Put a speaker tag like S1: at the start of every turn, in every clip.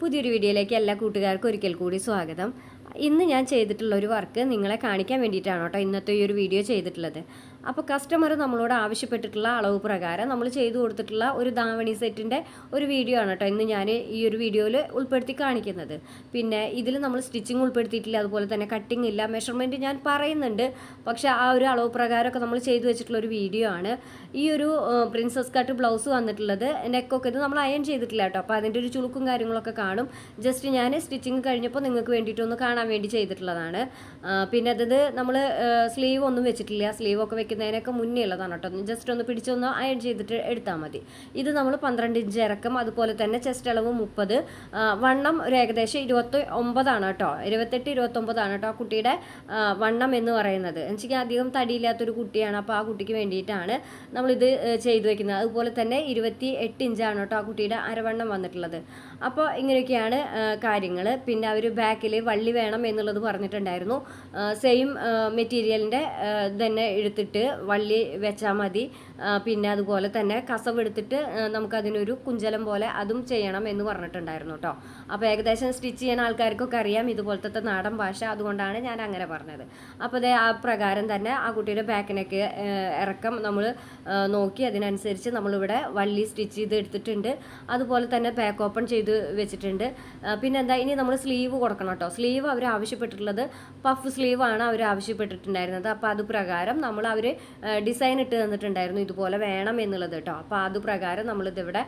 S1: പുതിയൊരു വീഡിയോയിലേക്ക് എല്ലാ കൂട്ടുകാർക്കും ഒരിക്കൽ കൂടി സ്വാഗതം. ഇന്ന് ഞാൻ ചെയ്തിട്ടുള്ള ഒരു വർക്ക് നിങ്ങളെ കാണിക്കാൻ വേണ്ടിയിട്ടാണ് കേട്ടോ ഇന്നത്തെ ഈ ഒരു വീഡിയോ ചെയ്തിട്ടുള്ളത്. അപ്പോൾ കസ്റ്റമർ നമ്മളോട് ആവശ്യപ്പെട്ടിട്ടുള്ള അളവ് പ്രകാരം നമ്മൾ ചെയ്തു കൊടുത്തിട്ടുള്ള ഒരു ദാവണി സെറ്റിന്റെ ഒരു വീഡിയോ ആണ് കേട്ടോ ഇന്ന് ഞാൻ ഈ ഒരു വീഡിയോയിൽ ഉൾപ്പെടുത്തി കാണിക്കുന്നത്. പിന്നെ ഇതിൽ നമ്മൾ സ്റ്റിച്ചിങ് ഉൾപ്പെടുത്തിയിട്ടില്ല അതുപോലെ തന്നെ കട്ടിങ് ഇല്ല മെഷർമെന്റ് ഞാൻ പറയുന്നുണ്ട്. പക്ഷേ ആ ഒരു അളവ് പ്രകാരമൊക്കെ നമ്മൾ ചെയ്തു വെച്ചിട്ടുള്ള ഒരു വീഡിയോ ആണ്. ഈ ഒരു പ്രിൻസസ് കട്ട് ബ്ലൗസ് വന്നിട്ടുള്ളത് നെക്കൊക്കെ ഇത് നമ്മൾ അയൺ ചെയ്തിട്ടില്ല കേട്ടോ. അപ്പോൾ അതിന്റെ ഒരു ചുളുക്കും കാര്യങ്ങളൊക്കെ കാണും. ജസ്റ്റ് ഞാൻ സ്റ്റിച്ചിങ് കഴിഞ്ഞപ്പോൾ നിങ്ങൾക്ക് വേണ്ടിയിട്ടൊന്ന് കാണാൻ വേണ്ടി ചെയ്തിട്ടുള്ളതാണ്. പിന്നെ അതത് നമ്മൾ സ്ലീവ് ഒന്നും വെച്ചിട്ടില്ല. സ്ലീവ് ഒക്കെ വെക്കുന്നതിനൊക്കെ മുന്നേ ഉള്ളതാണ് കേട്ടോ. ജസ്റ്റ് ഒന്ന് പിടിച്ചൊന്ന് അയൺ ചെയ്തിട്ട് എടുത്താൽ മതി. ഇത് നമ്മൾ പന്ത്രണ്ട് ഇഞ്ച് ഇറക്കം അതുപോലെ തന്നെ ചെസ്റ്റ് അളവ് മുപ്പത്. വണ്ണം ഒരു ഏകദേശം ഇരുപത്തി ഒമ്പതാണ് കേട്ടോ. ഇരുപത്തെട്ട് ഇരുപത്തൊമ്പതാണ് കേട്ടോ കുട്ടിയുടെ വണ്ണം എന്ന് പറയുന്നത്. എനിക്ക് അധികം തടിയില്ലാത്തൊരു കുട്ടിയാണ്. അപ്പോൾ ആ കുട്ടിക്ക് വേണ്ടിയിട്ടാണ് നമ്മളിത് ചെയ്തു വെക്കുന്നത്. അതുപോലെ തന്നെ ഇരുപത്തി എട്ട് ഇഞ്ചാണ് കേട്ടോ ആ കുട്ടിയുടെ അരവണ്ണം വന്നിട്ടുള്ളത്. അപ്പോൾ ഇങ്ങനെയൊക്കെയാണ് കാര്യങ്ങൾ പിന്നെ അവർ ബാക്കിൽ വള്ളി വേണം എന്നുള്ളത് പറഞ്ഞിട്ടുണ്ടായിരുന്നു. സെയിം മെറ്റീരിയലിന്റെ തന്നെ എടുത്തിട്ട് വള്ളി വെച്ചാൽ മതി. പിന്നെ അതുപോലെ തന്നെ കസവ് എടുത്തിട്ട് നമുക്കതിനൊരു കുഞ്ചലം പോലെ അതും ചെയ്യണം എന്ന് പറഞ്ഞിട്ടുണ്ടായിരുന്നു കേട്ടോ അപ്പോൾ ഏകദേശം സ്റ്റിച്ച് ചെയ്യുന്ന ആൾക്കാർക്കൊക്കെ അറിയാം ഇതുപോലത്തെ നാടൻ ഭാഷ അതുകൊണ്ടാണ് ഞാൻ അങ്ങനെ പറഞ്ഞത്. അപ്പോൾ അതേ ആ പ്രകാരം തന്നെ ആ കുട്ടിയുടെ ബാക്കിനൊക്കെ ഇറക്കം നമ്മൾ നോക്കി അതിനനുസരിച്ച് നമ്മളിവിടെ വള്ളി സ്റ്റിച്ച് ചെയ്ത് എടുത്തിട്ടുണ്ട്. അതുപോലെ തന്നെ ബാക്ക് ഓപ്പൺ ചെയ്ത് വെച്ചിട്ടുണ്ട്. പിന്നെ എന്താ ഇനി നമ്മൾ സ്ലീവ് കൊടുക്കണം കേട്ടോ സ്ലീവ് അവർ ആവശ്യപ്പെട്ടിട്ടുള്ളത്. പഫ് സ്ലീവ് ആണ് അവർ ആവശ്യപ്പെട്ടിട്ടുണ്ടായിരുന്നത്. അപ്പോൾ അത് പ്രകാരം നമ്മൾ അവർ ഡിസൈൻ ഇട്ട് തന്നിട്ടുണ്ടായിരുന്നു ഇതുപോലെ വേണം എന്നുള്ളത് കേട്ടോ അപ്പോൾ അത് പ്രകാരം നമ്മളിതിവിടെ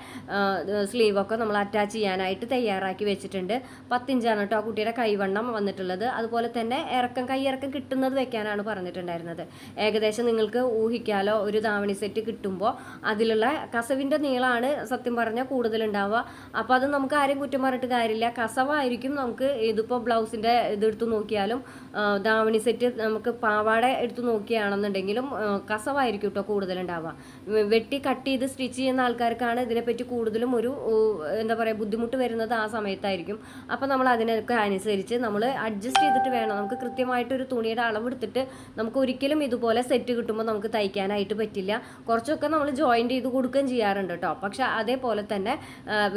S1: സ്ലീവൊക്കെ നമ്മൾ അറ്റാച്ച് ചെയ്യാനായിട്ട് തയ്യാറാക്കി വെച്ചിട്ടുണ്ട്. പത്തിഞ്ചാണ് കേട്ടോ കുട്ടിയുടെ കൈവണ്ണം വന്നിട്ടുള്ളത്. അതുപോലെ തന്നെ ഇറക്കം കൈയിറക്കം കിട്ടുന്നത് വെക്കാനാണ് പറഞ്ഞിട്ടുണ്ടായിരുന്നത്. ഏകദേശം നിങ്ങൾക്ക് ഊഹിക്കാലോ ഒരു ധാവണി സെറ്റ് കിട്ടുമ്പോൾ അതിലുള്ള കസവിന്റെ നീളമാണ് സത്യം പറഞ്ഞാൽ കൂടുതലുണ്ടാവുക. അപ്പോൾ അത് നമുക്ക് ആരും കുറ്റം പറഞ്ഞിട്ട് കാര്യമില്ല. കസവായിരിക്കും നമുക്ക് ഇതിപ്പോൾ ബ്ലൗസിന്റെ ഇതെടുത്ത് നോക്കിയാലും ദാവണി സെറ്റ് നമുക്ക് പാവാട എടുത്ത് നോക്കിയാണെന്നുണ്ടെങ്കിലും കസവായിരിക്കും കേട്ടോ കൂടുതലുണ്ടാവുക. വെട്ടി കട്ട് ചെയ്ത് സ്റ്റിച്ച് ചെയ്യുന്ന ആൾക്കാർക്കാണ് ഇതിനെപ്പറ്റി കൂടുതലും ഒരു എന്താ പറയുക ബുദ്ധിമുട്ട് വരുന്നത് ആ സമയത്തായിരിക്കും. അപ്പോൾ നമ്മൾ അതിനൊക്കെ അനുസരിച്ച് നമ്മൾ അഡ്ജസ്റ്റ് ചെയ്തിട്ട് വേണം. നമുക്ക് കൃത്യമായിട്ടൊരു തുണിയുടെ അളവെടുത്തിട്ട് നമുക്ക് ഒരിക്കലും ഇതുപോലെ സെറ്റ് കിട്ടുമ്പോൾ നമുക്ക് തയ്ക്കാനായിട്ട് പറ്റില്ല. കുറച്ചൊക്കെ നമ്മൾ ജോയിന്റ് ചെയ്ത് കൊടുക്കുകയും ചെയ്യാറുണ്ട് കേട്ടോ പക്ഷെ അതേപോലെ തന്നെ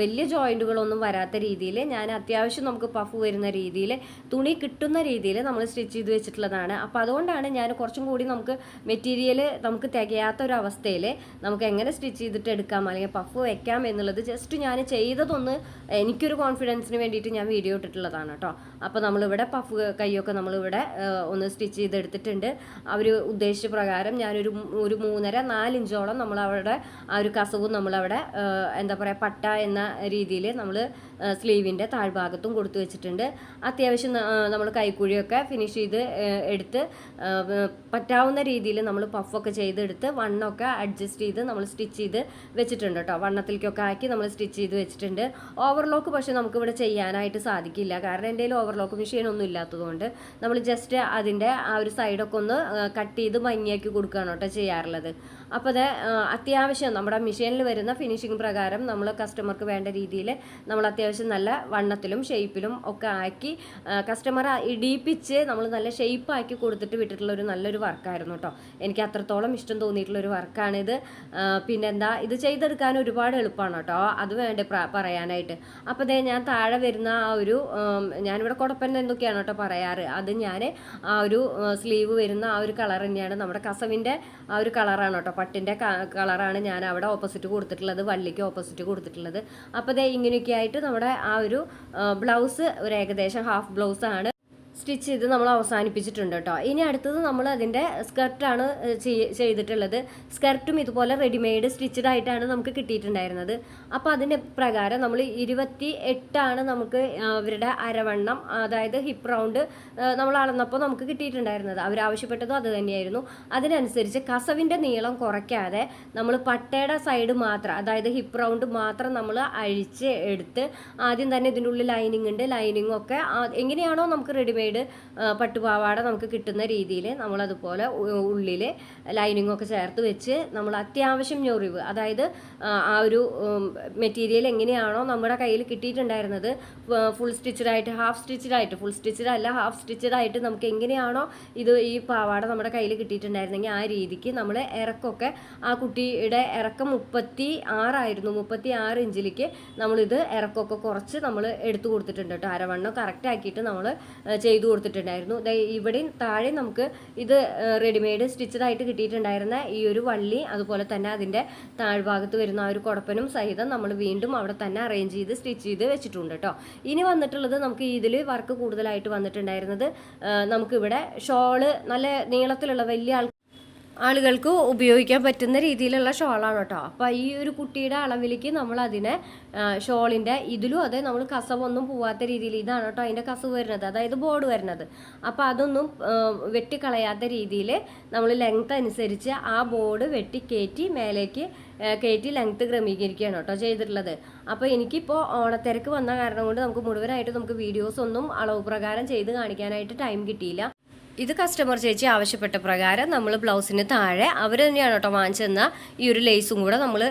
S1: വലിയ ജോയിന്റുകളൊന്നും വരാത്ത രീതിയിൽ ഞാൻ അത്യാവശ്യം നമുക്ക് പഫ് വരുന്ന രീതിയിൽ തുണി കിട്ടുന്ന രീതിയിൽ നമ്മൾ സ്റ്റിച്ച് ചെയ്ത് വെച്ചിട്ടുള്ളതാണ്. അപ്പോൾ അതുകൊണ്ടാണ് ഞാൻ കുറച്ചും കൂടി നമുക്ക് മെറ്റീരിയൽ നമുക്ക് തികയാത്ത ഒരു അവസ്ഥയിൽ നമുക്ക് എങ്ങനെ സ്റ്റിച്ച് ചെയ്തിട്ട് എടുക്കാം അല്ലെങ്കിൽ പഫ് വെക്കാം എന്നുള്ളത് ജസ്റ്റ് ഞാൻ ചെയ്തതൊന്ന് എനിക്കൊരു കോൺഫിഡൻസിന് വേണ്ടിയിട്ട് ഞാൻ വീഡിയോ ഇട്ടിട്ടുള്ളതാണ് കേട്ടോ. അപ്പോൾ നമ്മളിവിടെ പഫ് കൈയൊക്കെ നമ്മളിവിടെ ഒന്ന് സ്റ്റിച്ച് ചെയ്തെടുത്തിട്ടുണ്ട്. അവർ ഉദ്ദേശിച്ച പ്രകാരം ഞാനൊരു ഒരു മൂന്നര നാലിഞ്ചോളം നമ്മളവിടെ ആ ഒരു കസവും നമ്മളവിടെ എന്താ പറയുക പട്ട എന്ന രീതിയിൽ നമ്മൾ സ്ലീവിന്റെ താഴ്ഭാഗത്തും കൊടുത്തു വെച്ചിട്ടുണ്ട്. അത്യാവശ്യം നമ്മൾ കൈക്കുഴിയൊക്കെ ഫിനിഷ് ചെയ്ത് എടുത്ത് പറ്റാവുന്ന രീതിയിൽ നമ്മൾ പഫൊക്കെ ചെയ്തെടുത്ത് വണ്ണമൊക്കെ അഡ്ജസ്റ്റ് ചെയ്ത് നമ്മൾ സ്റ്റിച്ച് ചെയ്ത് വെച്ചിട്ടുണ്ട് കേട്ടോ വണ്ണത്തിലേക്കൊക്കെ ആക്കി നമ്മൾ സ്റ്റിച്ച് ചെയ്ത് വെച്ചിട്ടുണ്ട്. ഓവർലോക്ക് പക്ഷേ നമുക്കിവിടെ ചെയ്യാനായിട്ട് സാധിക്കില്ല. കാരണം എന്റെ ഓവർലോക്ക് മെഷീൻ ഒന്നും ഇല്ലാത്തതുകൊണ്ട് നമ്മൾ ജസ്റ്റ് അതിന്റെ ആ ഒരു സൈഡൊക്കെ ഒന്ന് കട്ട് ചെയ്ത് ഭംഗിയാക്കി കൊടുക്കുകയാണ് കേട്ടോ ചെയ്യാറുള്ളത്. അപ്പോൾ അത് അത്യാവശ്യം നമ്മുടെ മെഷീനിൽ വരുന്ന ഫിനിഷിംഗ് പ്രകാരം നമ്മൾ കസ്റ്റമർക്ക് വേണ്ട രീതിയിൽ നമ്മൾ അത്യാവശ്യം നല്ല വണ്ണത്തിലും ഷേപ്പിലും ഒക്കെ ആക്കി കസ്റ്റമറെ ഇടിയിപ്പിച്ച് നമ്മൾ നല്ല ഷേപ്പാക്കി കൊടുത്തിട്ട് വിട്ടിട്ടുള്ള ഒരു നല്ലൊരു വർക്കായിരുന്നു കേട്ടോ എനിക്ക് അത്രത്തോളം ഇഷ്ടം തോന്നിയിട്ടുള്ള ഒരു വർക്കാണിത് പിന്നെന്താ ഇത് ചെയ്തെടുക്കാൻ ഒരുപാട് എളുപ്പമാണ് കേട്ടോ അത് വേണ്ട പറയാനായിട്ട്. അപ്പോൾ ദേ ഞാൻ താഴെ വരുന്ന ആ ഒരു ഞാനിവിടെ കുടപ്പൻ എന്തൊക്കെയാണ് കേട്ടോ പറയാറ്. അത് ഞാൻ ആ ഒരു സ്ലീവ് വരുന്ന ആ ഒരു കളർ തന്നെയാണ് നമ്മുടെ കസവിന്റെ ആ ഒരു കളറാണ് കേട്ടോ പട്ടിന്റെ കളറാണ് ഞാൻ അവിടെ ഓപ്പോസിറ്റ് കൊടുത്തിട്ടുള്ളത് വള്ളിക്ക് ഓപ്പോസിറ്റ് കൊടുത്തിട്ടുള്ളത്. അപ്പോൾ ദേ ഇങ്ങനെയൊക്കെ ആയിട്ട് നമ്മുടെ ആ ഒരു ബ്ലൗസ് ഒരു ഏകദേശം ഹാഫ് ബ്ലൗസ് ആണ് സ്റ്റിച്ച് ചെയ്ത് നമ്മൾ അവസാനിപ്പിച്ചിട്ടുണ്ട് കേട്ടോ. ഇനി അടുത്തത് നമ്മൾ അതിന്റെ സ്കർട്ടാണ് ചെയ്തിട്ടുള്ളത്. സ്കർട്ടും ഇതുപോലെ റെഡിമെയ്ഡ് സ്റ്റിച്ചഡ് ആയിട്ടാണ് നമുക്ക് കിട്ടിയിട്ടുണ്ടായിരുന്നത്. അപ്പോൾ അതിന്റെ പ്രകാരം നമ്മൾ ഇരുപത്തി എട്ടാണ് നമുക്ക് അവരുടെ അരവണ്ണം അതായത് ഹിപ്പ് റൗണ്ട് നമ്മൾ അളന്നപ്പോൾ നമുക്ക് കിട്ടിയിട്ടുണ്ടായിരുന്നത്. അവർ ആവശ്യപ്പെട്ടതും അത് തന്നെയായിരുന്നു. അതിനനുസരിച്ച് കസവിന്റെ നീളം കുറയ്ക്കാതെ നമ്മൾ പട്ടയുടെ സൈഡ് മാത്രം അതായത് ഹിപ്പ് റൗണ്ട് മാത്രം നമ്മൾ അഴിച്ച് എടുത്ത് ആദ്യം തന്നെ ഇതിന്റെ ഉള്ളിൽ ലൈനിങ് ഉണ്ട്. ലൈനിങ് ഒക്കെ എങ്ങനെയാണോ നമുക്ക് റെഡിമെയ്ഡ് പട്ടുപാവാട നമുക്ക് കിട്ടുന്ന രീതിയിൽ നമ്മളതുപോലെ ഉള്ളിൽ ലൈനിങ് ഒക്കെ ചേർത്ത് വെച്ച് നമ്മൾ അത്യാവശ്യം ഞൊറിവ് അതായത് ആ, ആ ഒരു മെറ്റീരിയൽ എങ്ങനെയാണോ നമ്മുടെ കയ്യിൽ കിട്ടിയിട്ടുണ്ടായിരുന്നത് ഫുൾ സ്റ്റിച്ചഡ് ആയിട്ട് ഹാഫ് സ്റ്റിച്ചഡ് ആയിട്ട് ഫുൾ സ്റ്റിച്ചഡ് അല്ല ഹാഫ് സ്റ്റിച്ചഡ് ആയിട്ട് നമുക്ക് എങ്ങനെയാണോ ഇത് ഈ പാവാട നമ്മുടെ കയ്യിൽ കിട്ടിയിട്ടുണ്ടായിരുന്നെങ്കിൽ ആ രീതിക്ക് നമ്മൾ ഇറക്കമൊക്കെ ആ കുട്ടിയുടെ ഇറക്കം മുപ്പത്തി ആറായിരുന്നു മുപ്പത്തി ആറ് ഇഞ്ചിലേക്ക് നമ്മളിത് ഇറക്കമൊക്കെ കുറച്ച് നമ്മൾ എടുത്തു കൊടുത്തിട്ടുണ്ട് കേട്ടോ. അരവണ്ണം കറക്റ്റ് ആക്കിയിട്ട് നമ്മൾ ചെയ്തു കൊടുത്തിട്ടുണ്ടായിരുന്നു. ദേ ഇവിടെയും താഴെ നമുക്ക് ഇത് റെഡിമെയ്ഡ് സ്റ്റിച്ചഡായിട്ട് കിട്ടിയിട്ടുണ്ടായിരുന്ന ഈ ഒരു വള്ളി അതുപോലെ തന്നെ അതിന്റെ താഴ്ഭാഗത്ത് വരുന്ന ആ ഒരു കുടപ്പനും സഹിതം നമ്മൾ വീണ്ടും അവിടെ തന്നെ അറേഞ്ച് ചെയ്ത് സ്റ്റിച്ച് ചെയ്ത് വെച്ചിട്ടുണ്ട് കേട്ടോ ഇനി വന്നിട്ടുള്ളത് നമുക്ക് ഇതിൽ വർക്ക് കൂടുതലായിട്ട് വന്നിട്ടുണ്ടായിരുന്നത് നമുക്കിവിടെ ഷോൾ നല്ല നീളത്തിലുള്ള വലിയ ആൾ ആളുകൾക്ക് ഉപയോഗിക്കാൻ പറ്റുന്ന രീതിയിലുള്ള ഷോളാണ് കേട്ടോ. അപ്പോൾ ഈ ഒരു കുട്ടിയുടെ അളവിലേക്ക് നമ്മൾ അതിനെ ഷോളിന്റെ ഇതിലും അതെ നമ്മൾ കസവൊന്നും പോവാത്ത രീതിയിൽ ഇതാണ് കേട്ടോ അതിന്റെ കസവ് വരുന്നത്. അതായത് ബോർഡ് വരുന്നത്. അപ്പോൾ അതൊന്നും വെട്ടിക്കളയാത്ത രീതിയിൽ നമ്മൾ ലെങ്ത് അനുസരിച്ച് ആ ബോർഡ് വെട്ടി കയറ്റി മേലേക്ക് കയറ്റി ലെങ്ത് ക്രമീകരിക്കുകയാണ് കേട്ടോ ചെയ്തിട്ടുള്ളത്. അപ്പോൾ എനിക്കിപ്പോൾ ഓണത്തിരക്ക് വന്ന കാരണം കൊണ്ട് നമുക്ക് മുഴുവനായിട്ട് നമുക്ക് വീഡിയോസ് ഒന്നും അളവ് പ്രകാരം ചെയ്ത് കാണിക്കാനായിട്ട് ടൈം കിട്ടിയില്ല. ഇത് കസ്റ്റമർ ചേച്ചി ആവശ്യപ്പെട്ട പ്രകാരം നമ്മൾ ബ്ലൗസിന് താഴെ അവർ തന്നെയാണ് കേട്ടോ വാങ്ങിച്ചെന്ന ഈ ഒരു ലേസും കൂടെ നമ്മൾ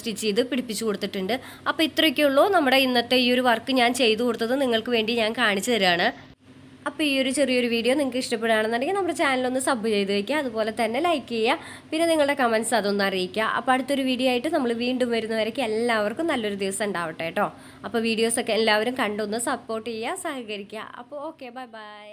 S1: സ്റ്റിച്ച് ചെയ്ത് പിടിപ്പിച്ചു കൊടുത്തിട്ടുണ്ട്. അപ്പോൾ ഇത്രയൊക്കെ ഉള്ളൂ നമ്മുടെ ഇന്നത്തെ ഈ ഒരു വർക്ക് ഞാൻ ചെയ്തു കൊടുത്തത്. നിങ്ങൾക്ക് വേണ്ടി ഞാൻ കാണിച്ചു തരികയാണ് അപ്പോൾ ഈ ഒരു ചെറിയൊരു വീഡിയോ നിങ്ങൾക്ക് ഇഷ്ടപ്പെടുകയാണെന്നുണ്ടെങ്കിൽ നമ്മുടെ ചാനലൊന്ന് സബ് ചെയ്ത് വയ്ക്കുക അതുപോലെ തന്നെ ലൈക്ക് ചെയ്യുക. പിന്നെ നിങ്ങളുടെ കമൻസ് അതൊന്ന് അറിയിക്കുക. അപ്പോൾ അടുത്തൊരു വീഡിയോ ആയിട്ട് നമ്മൾ വീണ്ടും വരുന്നവരേക്ക് എല്ലാവർക്കും നല്ലൊരു ദിവസം ഉണ്ടാവട്ടെ കേട്ടോ. അപ്പോൾ വീഡിയോസൊക്കെ എല്ലാവരും കണ്ടൊന്ന് സപ്പോർട്ട് ചെയ്യുക സഹകരിക്കുക. അപ്പോൾ ഓക്കെ ബൈ ബൈ